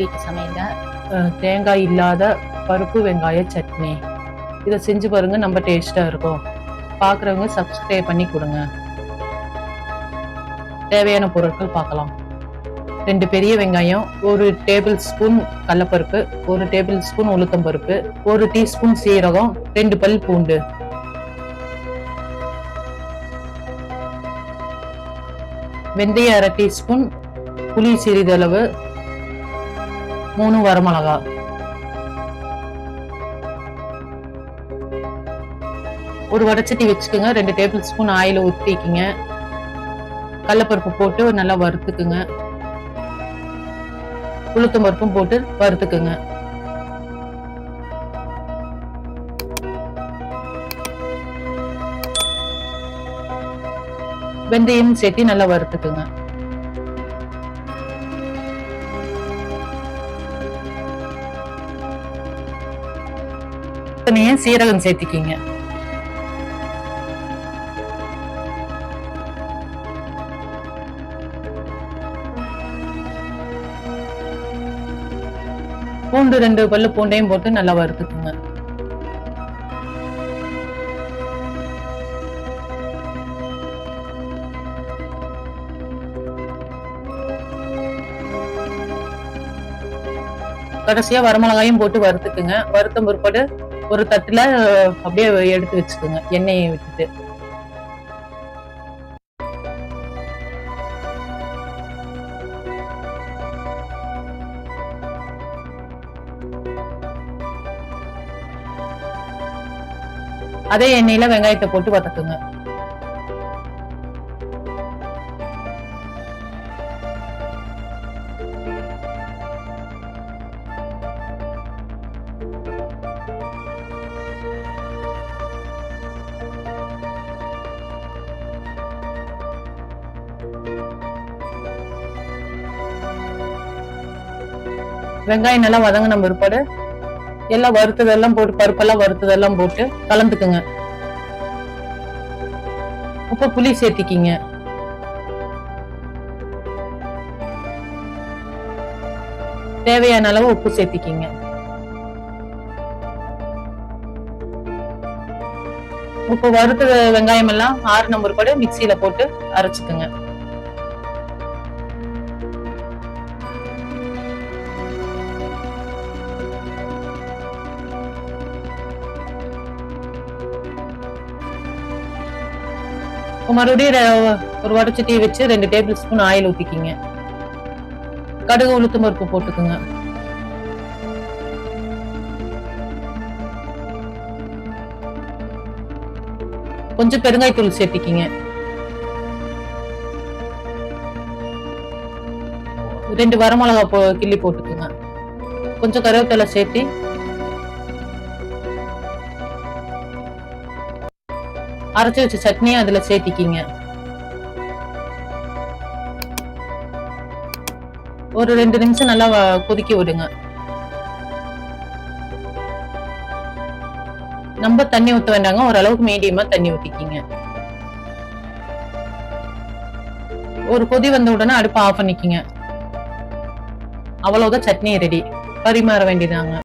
வீட்டு சமையல தேங்காய் இல்லாத பருப்பு வெங்காய சட்னி. இதை செஞ்சு பாருங்க நம்ம டேஸ்டா இருக்கும். பார்க்குறவங்க சப்ஸ்கிரைப் பண்ணி கொடுங்க. தேவையான பொருட்கள் பார்க்கலாம் ரெண்டு பெரிய வெங்காயம் ஒரு டேபிள் ஸ்பூன் கடலப்பருப்பு ஒரு டேபிள் ஸ்பூன் உளுத்தம்பருப்பு ஒரு டீஸ்பூன் சீரகம் ரெண்டு பல் பூண்டு. வெந்தயம் அரை டீஸ்பூன் புளி சிறிதளவு மூணு வரமிளகா ஒரு வடச்சட்டி வச்சுக்கோங்க. ரெண்டு டேபிள் ஸ்பூன் ஆயில் ஊற்றிக்கிங்க கடலப்பருப்பு போட்டு நல்லா வறுத்துக்குங்க. உளுத்தம் பருப்பும் போட்டு வறுத்துக்குங்க. வெந்தயம் சேர்த்து நல்லா வறுத்துக்குங்க. தனியா சீரகம் சேர்த்திக்கிங்க. பூண்டு ரெண்டு பல்லு பூண்டையும் போட்டு நல்லா வறுத்துக்குங்க. கடைசியா வரமிளகாயும் போட்டு வறுத்துக்குங்க. வறுத்த பிற்பாடு ஒரு தட்டுல அப்படியே எடுத்து வச்சுக்கோங்க. எண்ணெயை விட்டுட்டு. அதே எண்ணெயில வெங்காயத்தை போட்டு வதக்குங்க. வெங்காயம் நல்லா வதங்கின பிற்பாடு எல்லாம் வறுத்ததெல்லாம் போட்டு பருப்பெல்லாம் வறுத்ததெல்லாம் போட்டு கலந்துக்குங்க. உப்பு புளி சேர்த்திக்கிங்க. தேவையான அளவு உப்பு சேர்த்திக்கிங்க. உப்பு வறுத்த வெங்காயம் எல்லாம் ஆறு நம்பர் கூட மிக்சியில போட்டு அரைச்சுக்குங்க. மறுபடியும் ஒரு ஒரு வடச்சட்டியை வச்சு ரெண்டு டேபிள் ஸ்பூன் ஆயில் ஊற்றிக்கிங்க கடுகு உளுத்து பருப்பு போட்டுக்குங்க. கொஞ்சம் பெருங்காயத்தூள் சேர்த்திக்கிங்க. ரெண்டு வரமிளகா போ கிள்ளி போட்டுக்குங்க. கொஞ்சம் கருவேப்பிலை சேர்த்தி அரைச்சு வச்ச சட்னியை அதுல சேர்த்திக்கிங்க. ஒரு ரெண்டு நிமிஷம் நல்லா கொதிக்க விடுங்க. நம்ம தண்ணி ஊத்த வேண்டாங்க ஓரளவுக்கு மீடியமா தண்ணி ஊத்திக்கிங்க. ஒரு கொதி வந்த உடனே அடுப்பு ஆஃப் பண்ணிக்கிங்க. அவ்வளவுதான் சட்னி ரெடி பரிமாற வேண்டியதாங்க.